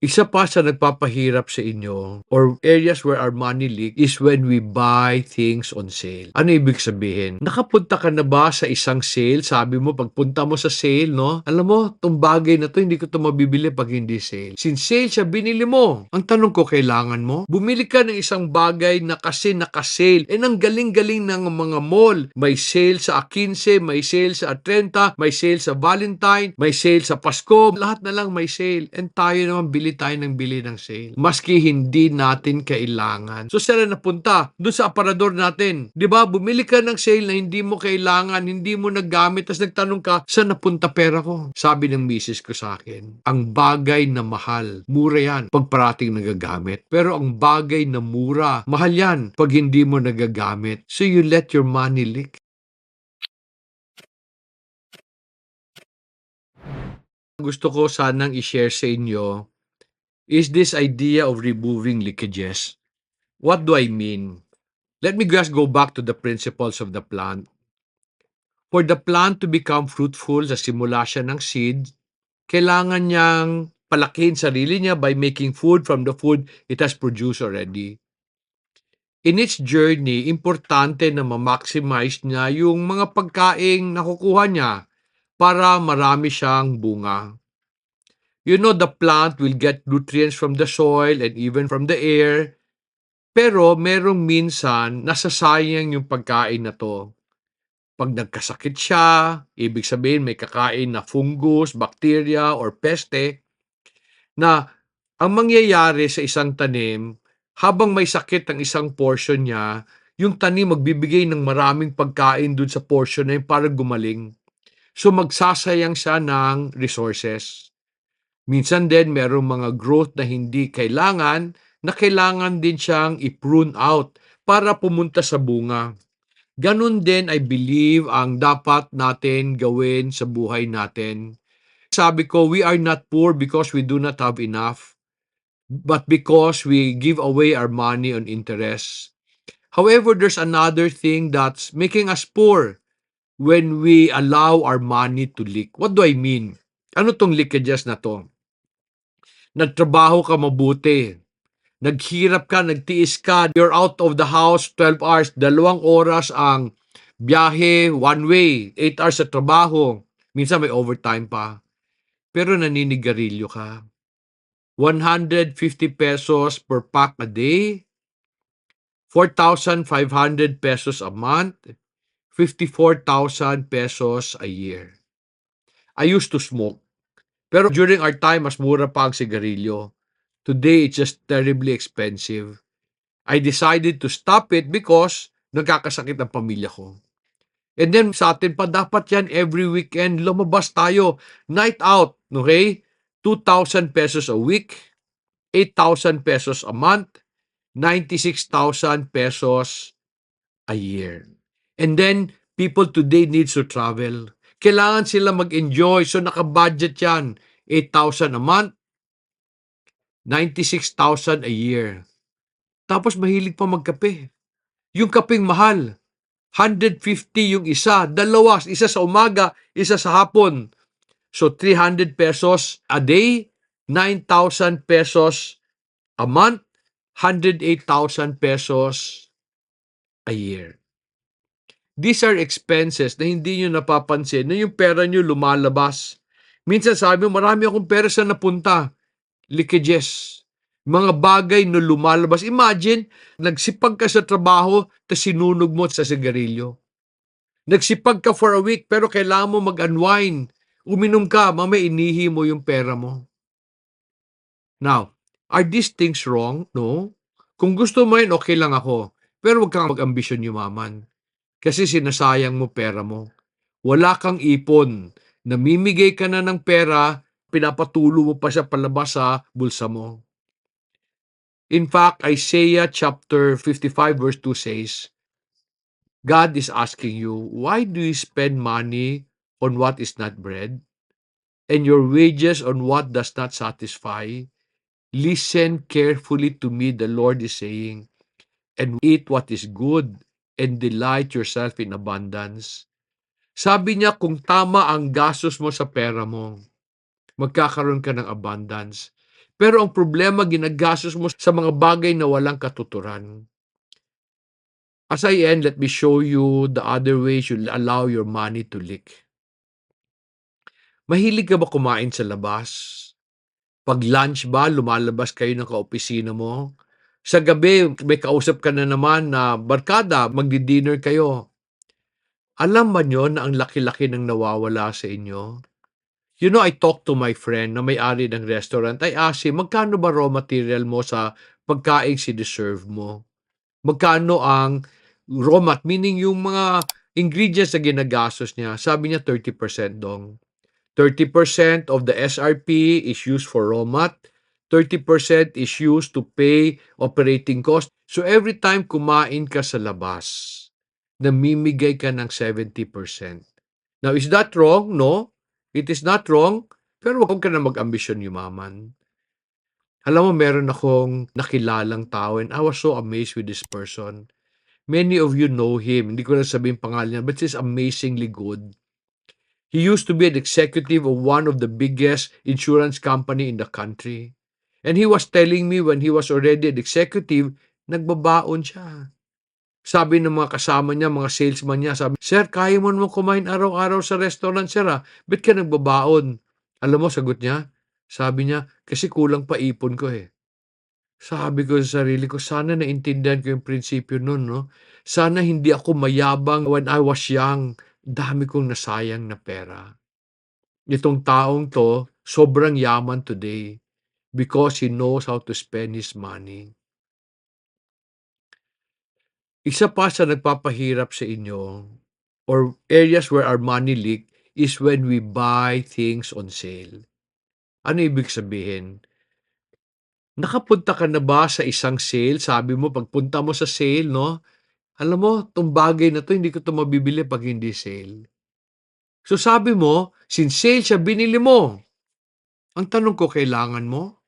Isa pa sa nagpapahirap sa inyo or areas where our money leak is when we buy things on sale. Ano ibig sabihin? Nakapunta ka na ba sa isang sale? Sabi mo, pagpunta mo sa sale, no? Alam mo, itong bagay na to, hindi ko to mabibili pag hindi sale. Since sale siya, binili mo. Ang tanong ko, kailangan mo? Bumili ka ng isang bagay na kasi naka-sale. Eh, ang galing-galing ng mga mall. May sale sa 15, may sale sa 30, may sale sa Valentine, may sale sa Pasko. Lahat na lang may sale. And tayo naman bili tayo ng bili ng sale. Maski hindi natin kailangan. So sila napunta doon sa aparador natin. 'Di ba? Bumili ka ng sale na hindi mo kailangan, hindi mo nagamit, tapos nagtanong ka, saan napunta pera ko? Sabi ng misis ko sa akin, ang bagay na mahal, mura yan pag parating nagagamit. Pero ang bagay na mura, mahal yan pag hindi mo nagagamit. So you let your money leak. Gusto ko sanang i-share sa inyo is this idea of removing leakages. What do I mean? Let me just go back to the principles of the plant. For the plant to become fruitful sa simula siya ng seed, kailangan niyang palakihin sarili niya by making food from the food it has produced already. In its journey, importante na ma-maximize niya yung mga pagkaing nakukuha niya para marami siyang bunga. You know, the plant will get nutrients from the soil and even from the air. Pero merong minsan, nasasayang yung pagkain na to. Pag nagkasakit siya, ibig sabihin may kakain na fungus, bacteria, or peste, na ang mangyayari sa isang tanim, habang may sakit ang isang portion niya, yung tanim magbibigay ng maraming pagkain dun sa portion na yun para gumaling. So magsasayang siya ng resources. Minsan din merong mga growth na hindi kailangan na kailangan din siyang i-prune out para pumunta sa bunga. Ganun din I believe ang dapat natin gawin sa buhay natin. Sabi ko, we are not poor because we do not have enough, but because we give away our money on interest. However, there's another thing that's making us poor when we allow our money to leak. What do I mean? Ano tong leakages na to? Nagtrabaho ka mabuti. Naghirap ka, nagtiis ka. You're out of the house 12 hours. Dalawang oras ang biyahe, one way. 8 hours sa trabaho. Minsan may overtime pa. Pero naninigarilyo ka. 150 pesos per pack a day. 4,500 pesos a month. 54,000 pesos a year. I used to smoke. Pero during our time, mas mura pa ang sigarilyo. Today, it's just terribly expensive. I decided to stop it because nagkakasakit ang pamilya ko. And then sa atin pa dapat yan every weekend lumabas tayo. Night out, okay? 2,000 pesos a week, 8,000 pesos a month, 96,000 pesos a year. And then, people today needs to travel. Kailangan sila mag-enjoy. So, naka-budget yan. 8,000 a month, 96,000 a year. Tapos, mahilig pa magkape. Yung kapeng mahal, 150 yung isa, dalawa, isa sa umaga, isa sa hapon. So, 300 pesos a day, 9,000 pesos a month, 108,000 pesos a year. These are expenses na hindi nyo napapansin na yung pera nyo lumalabas. Minsan sabi mo, marami akong pera sa napunta. Leakages. Mga bagay na lumalabas. Imagine, nagsipag ka sa trabaho, tapos sinunog mo sa sigarilyo. Nagsipag ka for a week, pero kailangan mo mag-unwind. Uminom ka, mamaya inihi mo yung pera mo. Now, are these things wrong? No. Kung gusto mo yun, okay lang ako. Pero huwag kang mag-ambisyon yumaman. Kasi sinasayang mo pera mo. Wala kang ipon. Namimigay ka na ng pera, pinapatulo mo pa siya palabas sa bulsa mo. In fact, Isaiah chapter 55 verse 2 says, God is asking you, why do you spend money on what is not bread, and your wages on what does not satisfy? Listen carefully to me, the Lord is saying, and eat what is good, and delight yourself in abundance. Sabi niya, kung tama ang gastos mo sa pera mo, magkakaroon ka ng abundance. Pero ang problema, ginagastos mo sa mga bagay na walang katuturan. As I end, let me show you the other ways you allow your money to leak. Mahilig ka ba kumain sa labas? Pag lunch ba, lumalabas kayo ng kaopisina mo? Sa gabi, may kausap ka na naman na barkada, magdi-dinner kayo. Alam ba nyo na ang laki-laki ng nawawala sa inyo? You know, I talked to my friend na may-ari ng restaurant. I asked him, magkano ba raw material mo sa pagkain si-deserve mo? Magkano ang raw mat, meaning yung mga ingredients na ginagastos niya? Sabi niya 30% dong. 30% of the SRP is used for raw mat. 30% is used to pay operating cost. So every time kumain ka sa labas, namimigay ka ng 70%. Now, is that wrong? No. It is not wrong. Pero huwag ka na mag-ambisyon yumaman. Alam mo, meron akong nakilalang tao and I was so amazed with this person. Many of you know him. Hindi ko na sabihin pangalan niya, but he's amazingly good. He used to be an executive of one of the biggest insurance company in the country. And he was telling me when he was already an executive, nagbabaon siya. Sabi ng mga kasama niya, mga salesman niya, sabi, Sir, kaya mo naman kumain araw-araw sa restaurant, sir ah. Ba't ka nagbabaon? Alam mo, sagot niya, sabi niya, kasi kulang pa ipon ko eh. Sabi ko sa sarili ko, sana naintindihan ko yung prinsipyo nun, no? Sana hindi ako mayabang when I was young. Dami kong nasayang na pera. Itong taong to, sobrang yaman today because he knows how to spend his money. Isa pa sa nagpapahirap sa inyo or areas where our money leak is when we buy things on sale. Ano ibig sabihin? Nakapunta ka na ba sa isang sale? Sabi mo, pagpunta mo sa sale, no? Alam mo, itong bagay na to, hindi ko to mabibili pag hindi sale. So sabi mo, since sale siya, binili mo. Ang tanong ko, kailangan mo?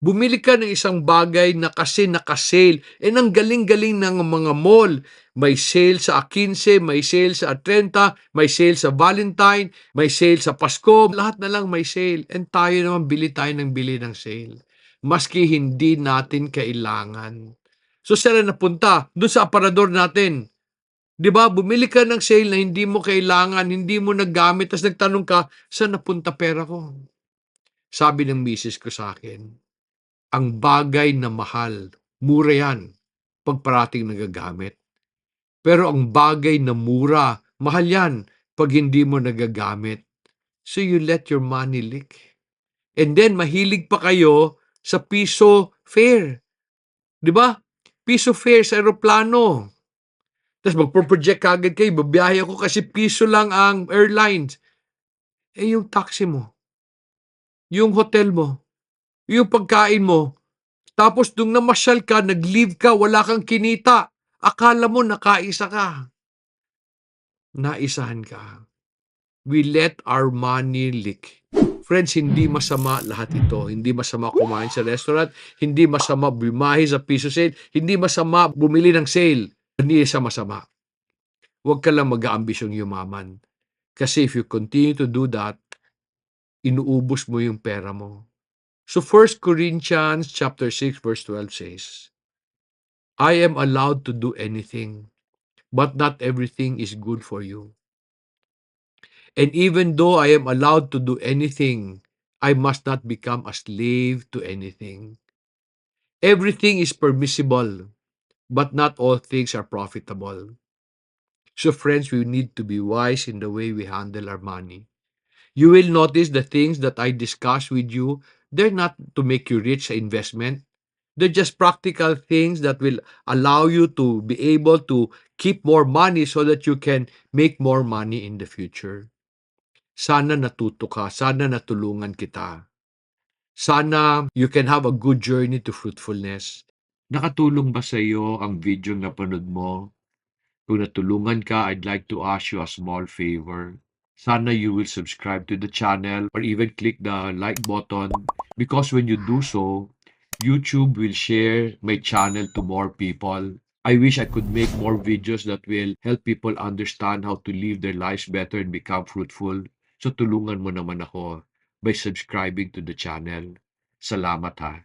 Bumili ka ng isang bagay na kasi nakasale. Eh, ang galing-galing ng mga mall. May sale sa 15, may sale sa 30, may sale sa Valentine, may sale sa Pasko. Lahat na lang may sale. And tayo naman, bili tayo ng bili ng sale. Maski hindi natin kailangan. So, saan na napunta? Doon sa aparador natin. 'Di ba? Bumili ka ng sale na hindi mo kailangan, hindi mo nagamit, tapos nagtanong ka, saan napunta pera ko? Sabi ng misis ko sa akin, ang bagay na mahal, mura yan, pag parating nagagamit. Pero ang bagay na mura, mahal yan, pag hindi mo nagagamit. So you let your money leak. And then, mahilig pa kayo sa piso fare. 'Di ba? Piso fare sa aeroplano. Tapos magpo-project kagad kayo, babiyahe ako kasi piso lang ang airlines. Eh yung taxi mo, yung hotel mo, yung pagkain mo, tapos nung namasyal ka, nag-leave ka, wala kang kinita, akala mo nakaisa ka. Naisahan ka. We let our money leak. Friends, hindi masama lahat ito. Hindi masama kumain sa restaurant, hindi masama bumahi sa piso sale, hindi masama bumili ng sale. Hindi siya masama. Huwag ka lang mag-aambisyong yumaman. Kasi if you continue to do that, inuubos mo yung pera mo. So 1 Corinthians chapter 6 verse 12 says, I am allowed to do anything, but not everything is good for you. And even though I am allowed to do anything, I must not become a slave to anything. Everything is permissible, but not all things are profitable. So, friends, we need to be wise in the way we handle our money. You will notice the things that I discuss with you, they're not to make you rich investment. They're just practical things that will allow you to be able to keep more money so that you can make more money in the future. Sana natuto ka, sana natulungan kita. Sana you can have a good journey to fruitfulness. Nakatulong ba sa iyo ang video na panood mo? Kung natulungan ka, I'd like to ask you a small favor. Sana you will subscribe to the channel or even click the like button because when you do so, YouTube will share my channel to more people. I wish I could make more videos that will help people understand how to live their lives better and become fruitful. So tulungan mo naman ako by subscribing to the channel. Salamat ha.